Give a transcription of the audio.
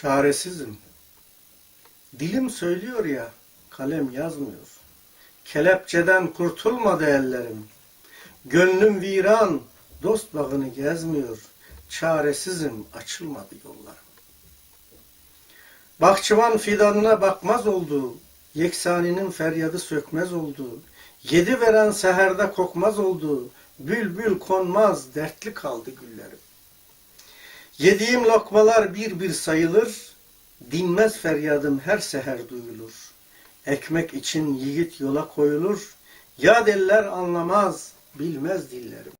Çaresizim. Dilim söylüyor ya, kalem yazmıyor. Kelepçeden kurtulmadı ellerim. Gönlüm viran, dost bağını gezmiyor. Çaresizim, açılmadı yollarım. Bahçıvan fidanına bakmaz oldu. Yeksaninin feryadı sökmez oldu. Yedi veren seherde kokmaz oldu. Bülbül konmaz, dertli kaldı güllerim. Yediğim lokmalar bir bir sayılır, dinmez feryadım her seher duyulur. Ekmek için yiğit yola koyulur, yad eller anlamaz, bilmez dillerim.